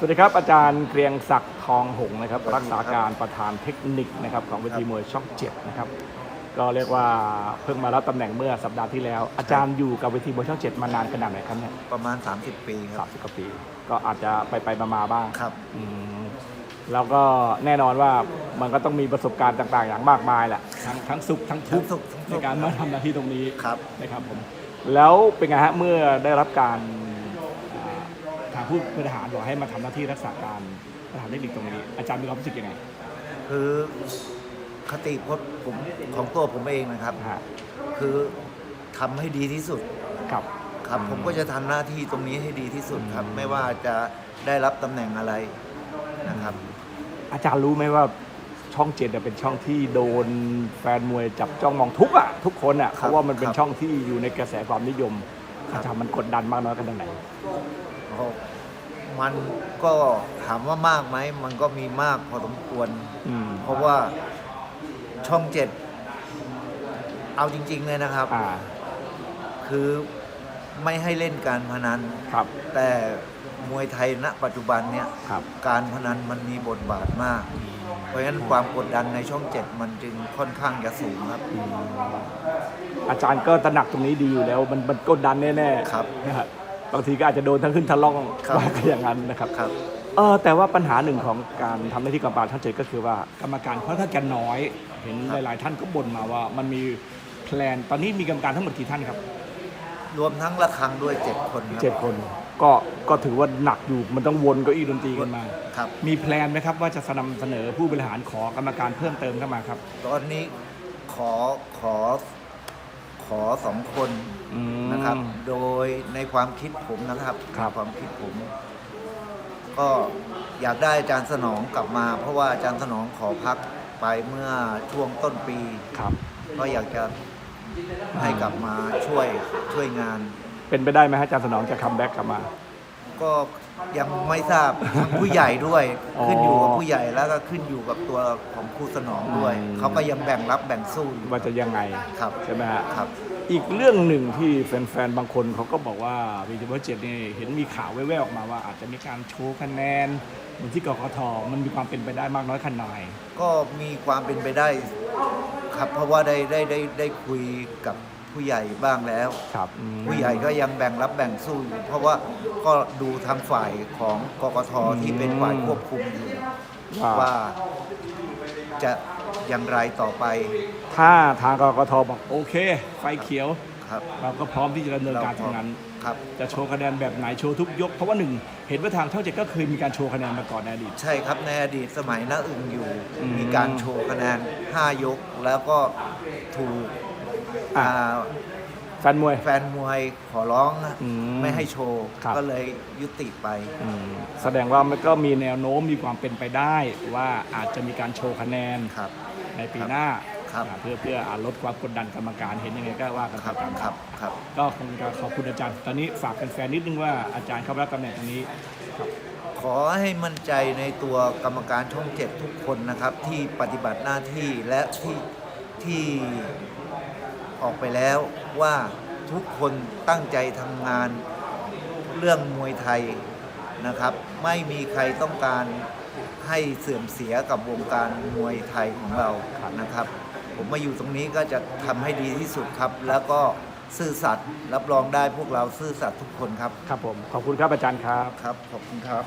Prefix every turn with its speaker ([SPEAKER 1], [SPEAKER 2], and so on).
[SPEAKER 1] สวัสดีครับอาจารย์เกรียงศักดิ์ทองหงส์นะครับ
[SPEAKER 2] สวั
[SPEAKER 1] รั
[SPEAKER 2] ส
[SPEAKER 1] ก
[SPEAKER 2] ดีค
[SPEAKER 1] ษา
[SPEAKER 2] รับ
[SPEAKER 1] การประธานเทคนิคนะครับของเวที
[SPEAKER 2] ครับ
[SPEAKER 1] มวยช่องเจ็ดนะครับก็เรียกว่าเพิ่งมารับตำแหน่งเมื่อสัปดาห์ที่แล้ว อาจารย์อยู่กับเวทีมวยช่องเจ็ดมานานขนาดไหนครับเนี่ย
[SPEAKER 2] ประมาณ 30 ปีค
[SPEAKER 1] สา
[SPEAKER 2] รั
[SPEAKER 1] ม
[SPEAKER 2] บ
[SPEAKER 1] สิบกว่าปี ก็อาจจะไปไปๆมาๆบ้าง
[SPEAKER 2] ครับ
[SPEAKER 1] อืมแล้วก็แน่นอนว่ามันก็ต้องมีประสบการณ์ต่างๆ อย่างมากมายแหละทั้งทั้งสุขทั้งทุกข์
[SPEAKER 2] ทั้งสุขทั้งทุ
[SPEAKER 1] ใน
[SPEAKER 2] กข์
[SPEAKER 1] การมาทำหน้าที่ตรงนี้
[SPEAKER 2] ครับ
[SPEAKER 1] นะครับผมแล้วเป็นไงฮะเมื่อได้รับการอ่าทางผู้บริหารบอกให้มาทำหน้าที่รักษาการประธานเทคนิคตรงนี้ อาจารย์มีความรู้สึกยังไง
[SPEAKER 2] คือคติพจน์ผมของตัวผมเองนะครับ
[SPEAKER 1] ฮะ
[SPEAKER 2] คือทำให้ดีที่สุด
[SPEAKER 1] ครับ
[SPEAKER 2] ครับ
[SPEAKER 1] อืม
[SPEAKER 2] ผมก็จะทำหน้าที่ตรงนี้ให้ดีที่สุดครับ ไม่ว่าจะได้รับตำแหน่งอะไรนะครับ
[SPEAKER 1] อาจารย์รู้ไหมว่าช่องเจ็ดเนี่ยเป็นช่องที่โดนแฟนมวยจับจ้องมองทุกอะทุกคนอะ
[SPEAKER 2] ค
[SPEAKER 1] เพ
[SPEAKER 2] รับ
[SPEAKER 1] ราะว่ามันเป็น
[SPEAKER 2] ครับ
[SPEAKER 1] ช่องที่อยู่ในกระแสความนิยม
[SPEAKER 2] ครับ
[SPEAKER 1] อาจารย์มันกดดันมากน้อยขนาดไหน
[SPEAKER 2] เพราะ มันก็ถามว่ามากไหม มันก็มีมากพอสมควร
[SPEAKER 1] อืม
[SPEAKER 2] เพราะว่าช่องเจ็ดเอาจริง ๆ เลยนะครับ
[SPEAKER 1] อ่า
[SPEAKER 2] คือไม่ให้เล่นการพนัน
[SPEAKER 1] ครับ
[SPEAKER 2] แต่มวยไทยณปัจจุบันเนี่ย
[SPEAKER 1] ครับ
[SPEAKER 2] การพนันมันมีบทบาทมาก เพราะฉะนั้นความกดดันในช่องเจ็ดมันจึงค่อนข้างจะสูงครับ
[SPEAKER 1] อืมอาจารย์ก็ตระหนักตรงนี้ดีอยู่แล้ว มันมันกดดันแน่ๆ
[SPEAKER 2] ครับ
[SPEAKER 1] นะฮะ บางทีก็อาจจะโดนทั้งขึ้นทั้งล่อง
[SPEAKER 2] ครับ
[SPEAKER 1] ว่ากันอย่างนั้นนะครับ
[SPEAKER 2] ครับ
[SPEAKER 1] เออแต่ว่าปัญหาหนึ่งของการทำหน้าที่กรรมการท่านเจก็คือว่ากรรมการค่อนข้างจะน้อย เห็น
[SPEAKER 2] ครับ
[SPEAKER 1] หลาย ๆ ท่านก็บ่นมาว่ามันมีแพลนตอนนี้มีกรรมการทั้งหมดกี่ท่านครับ
[SPEAKER 2] รวมทั้งระฆังด้วยเจ็ดคนครับ
[SPEAKER 1] เจ็ดคนก็ก็ถือว่าหนักอยู่มันต้องวนเก้าอี้ดนตรีกันมา
[SPEAKER 2] ครับ
[SPEAKER 1] มีแพลนไหมครับว่าจะนำเสนอผู้บริหารขอกรรมการเพิ่มเติมเข้ามาครับ
[SPEAKER 2] ตอนนี้ขอขอ ขอสองคน
[SPEAKER 1] อืม
[SPEAKER 2] นะครับ โดยในความคิดผมนะครับ
[SPEAKER 1] ครับ
[SPEAKER 2] ในความคิดผม ก็อยากได้อาจารย์สนองกลับมา เพราะว่าอาจารย์สนองขอพักไปเมื่อช่วงต้นปี
[SPEAKER 1] ครับ
[SPEAKER 2] ก็อยากจะให้กลับมาช่วยช่วยงาน
[SPEAKER 1] เป็นไปได้ไหมฮะอาจารย์สนองจะคัมแบ็กกลับมา
[SPEAKER 2] ก็ยังไม่ทราบทางผู้ใหญ่ด้วย
[SPEAKER 1] อ๋อ
[SPEAKER 2] ขึ้นอยู่กับผู้ใหญ่แล้วก็ขึ้นอยู่กับตัวของครูสนองด้วย
[SPEAKER 1] อืม
[SPEAKER 2] เขาก็ยังแบ่งรับแบ่งสู้อยู่
[SPEAKER 1] ว่าจะยังไง
[SPEAKER 2] ครับ
[SPEAKER 1] ใช่ไหมฮะ
[SPEAKER 2] ครับ
[SPEAKER 1] อีกเรื่องหนึ่งที่แฟนๆ บางคนเขาก็บอกว่าวีดีโอเจ็ดนี่เห็นมีข่าวแว่วๆออกมาว่าอาจจะมีการโชว์คะแนนเหมือนที่กกทมันมีความเป็นไปได้มากน้อยขนาดไหน
[SPEAKER 2] ก็มีความเป็นไปได้ ครับเพราะว่าได้ได้ได้ได้คุยกับ ผู้ใหญ่บ้างแล้ว
[SPEAKER 1] ครับอืม
[SPEAKER 2] ผู้ใหญ่ก็ยังแบ่งรับแบ่งสู้อยู่เพราะว่าก็ดูทางฝ่ายของกกทที่เป็นฝ่ายควบคุมอยู่
[SPEAKER 1] ว่า
[SPEAKER 2] ว่าจะอย่างไรต่อไป
[SPEAKER 1] ถ้าทางกกทบอกโอเค ไฟเขียว
[SPEAKER 2] ครับ
[SPEAKER 1] เราก็พร้อมที่จะดำเนินการตรงนั้น
[SPEAKER 2] ครับ
[SPEAKER 1] จะโชว์คะแนนแบบไหนโชว์ทุกยก เพราะว่าหนึ่งเห็นว่าทางช่องเจ็ดก็เคยมีการโชว์คะแนนมาก่อนในอดีต
[SPEAKER 2] ใช่ครับในอดีตสมัยน้าอึ่งอยู่
[SPEAKER 1] อืม
[SPEAKER 2] มีการโชว์คะแนน 5 ยก แล้วก็ถูก
[SPEAKER 1] อะ
[SPEAKER 2] อ่า
[SPEAKER 1] แฟนมวย
[SPEAKER 2] แฟนมวยขอร้องนะ
[SPEAKER 1] อืม
[SPEAKER 2] ไม่ให้โชว์
[SPEAKER 1] ครับ
[SPEAKER 2] ก็เลยยุติไป
[SPEAKER 1] อืมแสดงว่ามันก็มีแนวโน้มมีความเป็นไปได้ ว่าอาจจะมีการโชว์คะแนน
[SPEAKER 2] ครับ
[SPEAKER 1] ในปีหน้า
[SPEAKER 2] ครับ
[SPEAKER 1] อ่าเพื่อเพื่ออ่าลดความกดดันกรรมการเห็นยังไงก็ว่ากัน
[SPEAKER 2] ครับ
[SPEAKER 1] ไปตาม
[SPEAKER 2] ครับครับ
[SPEAKER 1] ก็คงจะขอบคุณอาจารย์ ตอนนี้ฝากแฟนๆนิดนึงว่าอาจารย์เข้ารับตำแหน่งตรงนี้
[SPEAKER 2] ขอให้มั่นใจในตัวกรรมการช่องเจ็ดทุกคนนะครับ ที่ปฏิบัติหน้าที่และที่ที่ ออกไปแล้วว่าทุกคนตั้งใจทำงานเรื่องมวยไทยนะครับ ไม่มีใครต้องการให้เสื่อมเสียกับวงการมวยไทยของเรานะครับ ผมมาอยู่ตรงนี้ก็จะทำให้ดีที่สุดครับ แล้วก็ซื่อสัตย์รับรองได้พวกเราซื่อสัตย์ทุกคนครับ
[SPEAKER 1] ครับผม ขอบคุณครับอาจารย์ครับ
[SPEAKER 2] ครับ ขอบคุณครับ